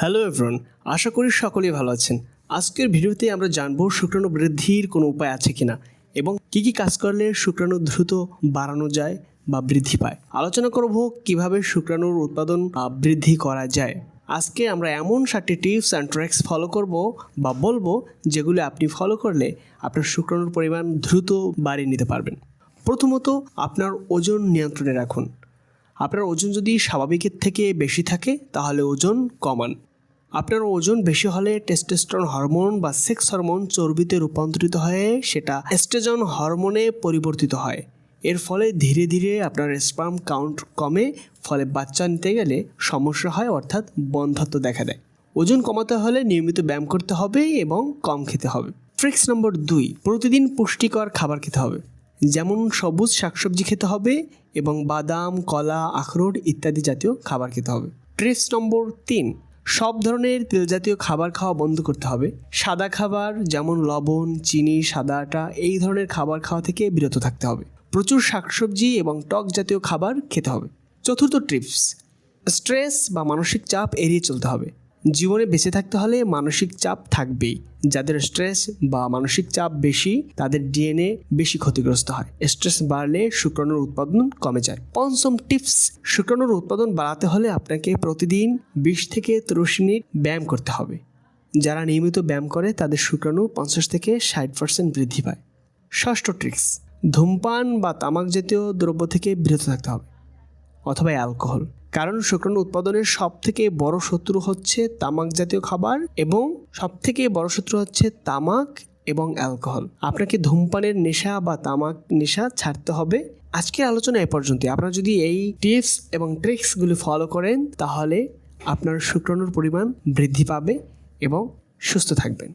Hello everyone আশা করি সকলেই ভালো আছেন। আজকের ভিডিওতে আমরা জানব শুক্রাণু বৃদ্ধির কোনো উপায় আছে কিনা এবং কি কি কাজ করলে শুক্রাণু দ্রুত বাড়ানো যায় বা বৃদ্ধি পায়। আলোচনা করব কীভাবে শুক্রাণুর উৎপাদন বৃদ্ধি করা যায়। আজকে আমরা এমন সাতটি টিপস অ্যান্ড ট্র্যাক্স ফলো করব বা বলব যেগুলো আপনি ফলো করলে আপনার শুক্রাণুর পরিমাণ দ্রুত বাড়িয়ে নিতে পারবেন। প্রথমত, আপনার ওজন নিয়ন্ত্রণে রাখুন। আপনার ওজন যদি স্বাভাবিকের থেকে বেশি থাকে, তাহলে ওজন কমান। আপনার ওজন বেশি হলে টেস্টোস্টেরন হরমোন বা সেক্স হরমোন চর্বিতে রূপান্তরিত হয়ে সেটা এস্ট্রোজেন হরমোনে পরিবর্তিত হয়। এর ফলে ধীরে ধীরে আপনার স্পাম কাউন্ট কমে, ফলে বাচ্চা নিতে গেলে সমস্যা হয়, অর্থাৎ বন্ধ্যত্ব দেখা দেয়। ওজন কমাতে হলে নিয়মিত ব্যায়াম করতে হবে এবং কম খেতে হবে। ট্রিক্স নম্বর দুই, প্রতিদিন পুষ্টিকর খাবার খেতে হবে। যেমন সবুজ শাকসবজি খেতে হবে এবং বাদাম, কলা, আখরোট ইত্যাদি জাতীয় খাবার খেতে হবে। ট্রিপস নম্বর তিন সব ধরনের তেল জাতীয় খাবার খাওয়া বন্ধ করতে হবে। সাদা খাবার যেমন লবণ, চিনি, সাদা আটা, এই ধরনের খাবার খাওয়া থেকে বিরত থাকতে হবে। প্রচুর শাকসবজি এবং টক জাতীয় খাবার খেতে হবে। চতুর্থ ট্রিপস, স্ট্রেস বা মানসিক চাপ এড়িয়ে চলতে হবে। জীবনে বেঁচে থাকতে হলে মানসিক চাপ থাকবেই। যাদের স্ট্রেস বা মানসিক চাপ বেশি, তাদের ডিএনএ বেশি ক্ষতিগ্রস্ত হয়। স্ট্রেস বাড়লে শুক্রাণুর উৎপাদন কমে যায়। পঞ্চম টিপস শুক্রাণুর উৎপাদন বাড়াতে হলে আপনাকে প্রতিদিন বিশ থেকে তিরিশ মিনিট ব্যায়াম করতে হবে। যারা নিয়মিত ব্যায়াম করে, তাদের শুক্রাণু পঞ্চাশ থেকে ষাট পার্সেন্ট বৃদ্ধি পায়। ষষ্ঠ ট্রিক্স ধূমপান বা তামাক জাতীয় দ্রব্য থেকে বিরত থাকতে হবে। অথবা অ্যালকোহল। কারণ শুক্রাণু উৎপাদনের সব থেকে বড় শত্রু হচ্ছে তামাক জাতীয় খাবার এবং সব থেকে বড় শত্রু হচ্ছে তামাক এবং অ্যালকোহল। আপনাকে ধূমপানের নেশা বা তামাক নেশা ছাড়তে হবে। আজকের আলোচনা এ পর্যন্ত আপনারা যদি এই টিপস এবং ট্রিক্সগুলি ফলো করেন, তাহলে আপনার শুক্রাণুর পরিমাণ বৃদ্ধি পাবে এবং সুস্থ থাকবেন।